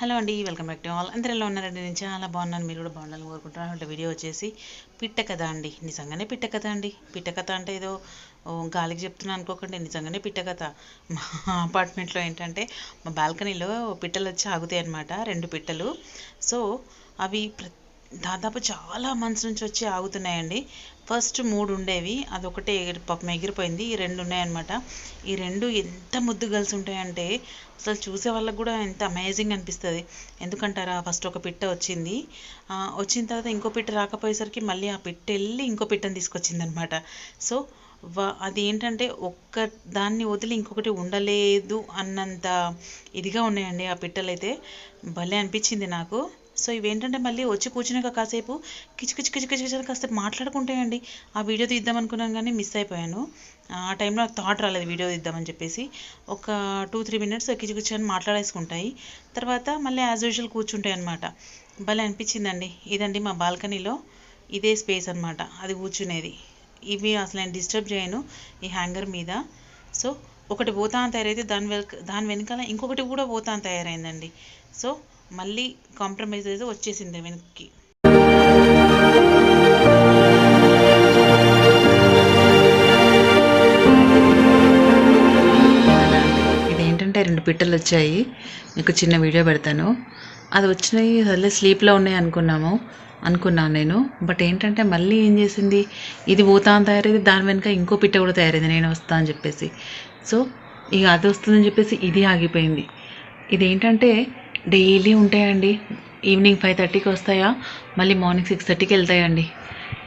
Hello అండి welcome back to all. అందరూ ఎలా ఉన్నారండి? నేను చాలా బాగున్నాను మీరు కూడా బాగుండాలని కోరుకుంటున్నాను. అంటే వీడియో వచ్చేసి పిట్ట కథ అండి. నిజంగానే పిట్ట కథ అండి. పిట్ట కథ అంటే ఏదో ఓ, గాలికి చెప్తున్నాను అనుకోకండి. నిజంగానే పిట్ట కథ. మా అపార్ట్మెంట్లో ఏంటంటే మా బాల్కనీలో పిట్టలు వచ్చి ఆగుతాయి అనమాట రెండు పిట్టలు. సో అవి ప్రతి దాదాపు చాలా మంత్స్ నుంచి వచ్చి ఆగుతున్నాయండి. ఫస్ట్ మూడు ఉండేవి అదొకటే పాపం ఎగిరిపోయింది. ఈ రెండు ఉన్నాయన్నమాట. ఈ రెండు ఎంత ముద్దు కలిసి ఉంటాయంటే అసలు చూసే వాళ్ళకి కూడా ఎంత అమేజింగ్ అనిపిస్తుంది. ఎందుకంటారా ఫస్ట్ ఒక పిట్ట వచ్చింది. వచ్చిన తర్వాత ఇంకో పిట్ట రాకపోయేసరికి మళ్ళీ ఆ పిట్ట వెళ్ళి ఇంకో పిట్టని తీసుకొచ్చింది అనమాట సో వా అది ఏంటంటే ఒక్క దాన్ని వదిలి ఇంకొకటి ఉండలేదు అన్నంత ఇదిగా ఉన్నాయండి ఆ పిట్టలు అయితే భలే అనిపించింది నాకు. సో ఇవేంటంటే మళ్ళీ వచ్చి కూర్చున్నాక కాసేపు కిచకిచ కిచకిచ కిచ్ కాసేపు మాట్లాడుకుంటాయండి. ఆ వీడియో తీద్దాం అనుకున్నాను కానీ మిస్ అయిపోయాను. ఆ టైంలో నాకు థాట్ రాలేదు వీడియో తీద్దామని చెప్పేసి. ఒక టూ త్రీ మినిట్స్ కిచకిచ అని మాట్లాడేసుకుంటాయి. తర్వాత మళ్ళీ యాజ్ యూజువల్ కూర్చుంటాయి అనమాట భలే అనిపించిందండి. ఇదండి మా బాల్కనీలో ఇదే స్పేస్ అన్నమాట. అది కూర్చునేది. ఇవి అసలు నేను డిస్టర్బ్ చేయను ఈ హ్యాంగర్ మీద. సో ఒకటి పోతా అని తయారైతే దాని వెనక దాని వెనకాల ఇంకొకటి కూడా పోతా అని తయారైందండి. సో మళ్ళీ కాంప్రమైజ్ అయితే వచ్చేసింది వెనక్కి. ఇదేంటంటే రెండు పిట్టలు వచ్చాయి. మీకు చిన్న వీడియో పెడతాను. అది వచ్చినాయి అదే స్లీప్లో ఉన్నాయి అనుకున్నాము అనుకున్నాను నేను. బట్ ఏంటంటే మళ్ళీ ఏం చేసింది? ఇది పోతా తయారైంది దాని వెనుక ఇంకో పిట్ట కూడా తయారైంది నేను వస్తా అని చెప్పేసి. సో ఇక అది వస్తుందని చెప్పేసి ఇది ఆగిపోయింది. ఇదేంటంటే డైలీ ఉంటాయండి. ఈవినింగ్ ఫైవ్ థర్టీకి వస్తాయా? మళ్ళీ మార్నింగ్ సిక్స్ థర్టీకి వెళ్తాయండి.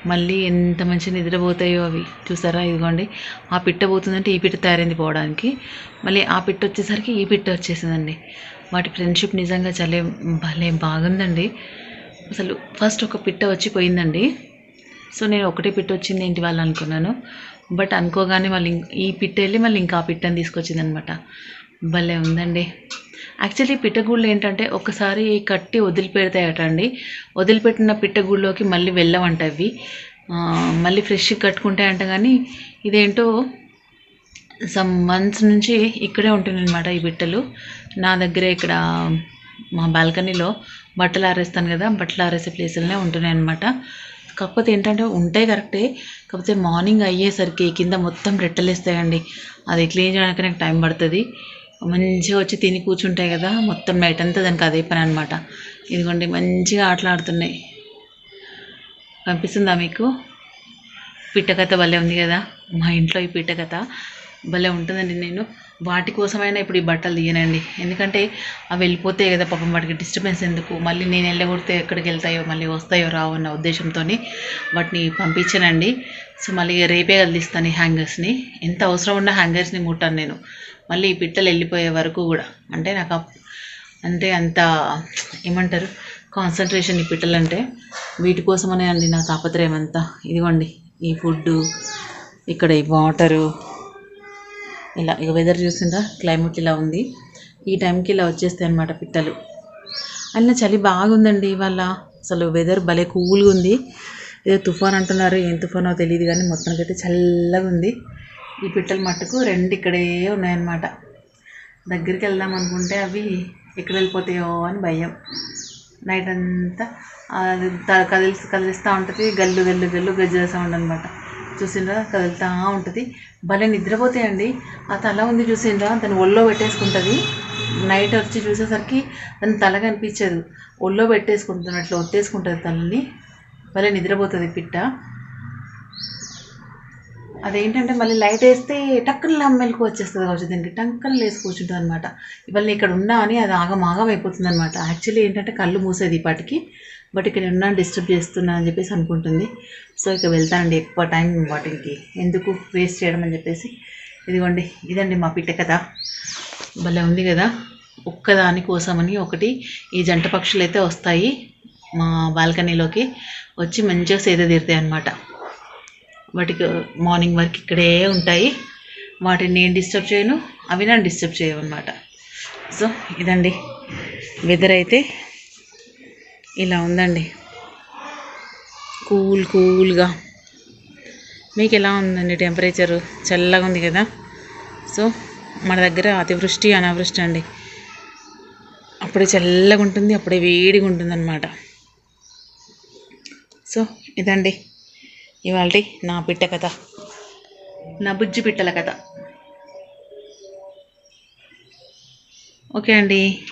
మళ్ళీ ఎంత మంచి నిద్రపోతాయో అవి. చూసారా? ఇదిగోండి. ఆ పిట్ట పోతుందంటే ఈ పిట్ట తయారైంది పోవడానికి. మళ్ళీ ఆ పిట్ట వచ్చేసరికి ఈ పిట్ట వచ్చేసిందండి. వాటి ఫ్రెండ్షిప్ నిజంగా చాలా భలే బాగుందండి. అసలు ఫస్ట్ ఒక పిట్ట వచ్చి పోయిందండి. సో నేను ఒకటే పిట్ట వచ్చింది ఏంటి వాళ్ళు అనుకున్నాను. బట్ అనుకోగానే మళ్ళీ ఈ పిట్ట వెళ్ళి మళ్ళీ ఇంకా ఆ పిట్టని తీసుకొచ్చింది అనమాట భలే ఉందండి. యాక్చువల్లీ పిట్టగూళ్ళు ఏంటంటే ఒకసారి కట్టి వదిలిపెడతాయట అండి వదిలిపెట్టిన పిట్టగూళ్ళలోకి మళ్ళీ వెళ్ళవంట అవి. మళ్ళీ ఫ్రెష్గా కట్టుకుంటాయంట కానీ ఇదేంటో సమ్ మంత్స్ నుంచి ఇక్కడే ఉంటుందన్నమాట ఈ బిట్టలు. నా దగ్గర ఇక్కడ మా బాల్కనీలో బట్టలు ఆరేస్తాను కదా బట్టలు ఆరేసే ప్లేసులనే ఉంటున్నాయి అనమాట కాకపోతే ఏంటంటే ఉంటాయి కరెక్టే. కాకపోతే మార్నింగ్ అయ్యేసరికి కింద మొత్తం రెట్టలేస్తాయండి. అది క్లీన్ చేయడానికి నాకు టైం పడుతుంది. మంచిగా వచ్చి తిని కూర్చుంటాయి కదా మొత్తం నైట్ అంతా దానికి అదే పని అనమాట ఇదిగోండి మంచిగా ఆటలాడుతున్నాయి. కనిపిస్తుందా మీకు? పిట్టకథ భలే ఉంది కదా మా ఇంట్లో ఈ పిట్టకథ. భలే ఉంటుందండి నేను. వాటి కోసమైనా ఇప్పుడు ఈ బట్టలు తీయనండి. ఎందుకంటే అవి వెళ్ళిపోతాయి కదా పాపం వాటికి డిస్టర్బెన్స్ ఎందుకు? మళ్ళీ నేను వెళ్ళగొడితే ఎక్కడికి వెళ్తాయో మళ్ళీ వస్తాయో రావు అన్న ఉద్దేశంతో వాటిని పంపించానండి. సో మళ్ళీ రేపే కదిలిస్తాను ఈ హ్యాంగర్స్ని ఎంత అవసరం ఉన్న హ్యాంగర్స్ని ముట్టాను నేను. మళ్ళీ ఈ పిట్టలు వెళ్ళిపోయే వరకు కూడా. అంటే నాకు అంటే అంత ఏమంటారు? కాన్సన్ట్రేషన్ ఈ పిట్టలంటే వీటి కోసమనే అండి నా తాపత్రయం అంతా. ఇదిగోండి ఈ ఫుడ్డు ఇక్కడ ఈ వాటరు ఇలా ఇక వెదర్ చూసిండ్రా క్లైమేట్ ఇలా ఉంది. ఈ టైంకి ఇలా వచ్చేస్తాయి అనమాట పిట్టలు. అయినా చలి బాగుందండి ఇవాళ. అసలు వెదర్ భలే కూల్గా ఉంది. ఏదో తుఫాన్ అంటున్నారు ఏం తుఫానో తెలియదు కానీ మొత్తానికైతే చల్లగా ఉంది. ఈ పిట్టలు మట్టుకు రెండు ఇక్కడే ఉన్నాయన్నమాట. దగ్గరికి వెళ్దాం అనుకుంటే అవి ఎక్కడ వెళ్ళిపోతాయో అని భయం. నైట్ అంతా అది కదిలిస్తూ ఉంటుంది. గల్లు గల్లు గల్లు గజ్జల సౌండ్ అనమాట చూసిండ్రా కదులుతూ ఉంటుంది. భలే నిద్రపోతాయండి. ఆ తల ఉంది చూసిండ్రా దాన్ని ఒళ్ళో పెట్టేసుకుంటుంది. నైట్ వచ్చి చూసేసరికి దాని తల కనిపించదు. ఒళ్ళో పెట్టేసుకుంటున్నట్లు ఒత్తేసుకుంటుంది తలని. భలే నిద్రపోతుంది పిట్ట. అదేంటంటే మళ్ళీ లైట్ వేస్తే టక్కున మెలకు వచ్చేస్తుంది కావచ్చు దీనికి టంకన్ లేసి కూర్చుంటుంది అనమాట ఇవాళ ఇక్కడ ఉన్నా అని అది ఆగం ఆగం అయిపోతుంది అనమాట యాక్చువల్లీ ఏంటంటే కళ్ళు మూసేది ఇప్పటికి బట్ ఇక్కడ ఉన్నా డిస్టర్బ్ చేస్తున్నా అని చెప్పేసి అనుకుంటుంది. సో ఇక వెళ్తానండి ఎక్కువ టైం వాటికి ఎందుకు వేస్ట్ చేయడం అని చెప్పేసి. ఇదిగోండి ఇదండి మా పిట్ట కథ. భలే ఉంది కదా. ఒక్కదాని కోసమని ఒకటి ఈ జంట పక్షులు అయితే వస్తాయి మా బాల్కనీలోకి. వచ్చి మంచిగా సేద తీరుతాయి అన్నమాట. వాటికి మార్నింగ్ వరకు ఇక్కడే ఉంటాయి. వాటిని నేను డిస్టర్బ్ చేయను. అవి నన్ను డిస్టర్బ్ చేయవు అనమాట సో ఇదండి. వెదర్ అయితే ఇలా ఉందండి. కూల్ కూల్గా. మీకు ఎలా ఉందండి టెంపరేచరు? చల్లగా ఉంది కదా. సో మన దగ్గర అతివృష్టి అనావృష్టి అండి. అప్పుడే చల్లగా ఉంటుంది అప్పుడే వేడిగా ఉంటుంది అనమాట సో ఇదండి. ఇవాళ నా పిట్ట కథ. నా బుజ్జి పిట్టల కథ. ఓకే అండి.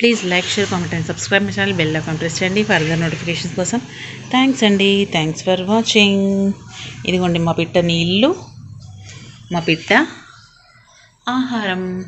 Please like share comment and subscribe my channel. Bell icon press చేయండి ఫర్దర్ నోటిఫికేషన్స్ కోసం. థ్యాంక్స్ అండి. థ్యాంక్స్ ఫర్ వాచింగ్ ఇదిగోండి మా పిట్ట నీళ్ళు మా పిట్ట ఆహారం.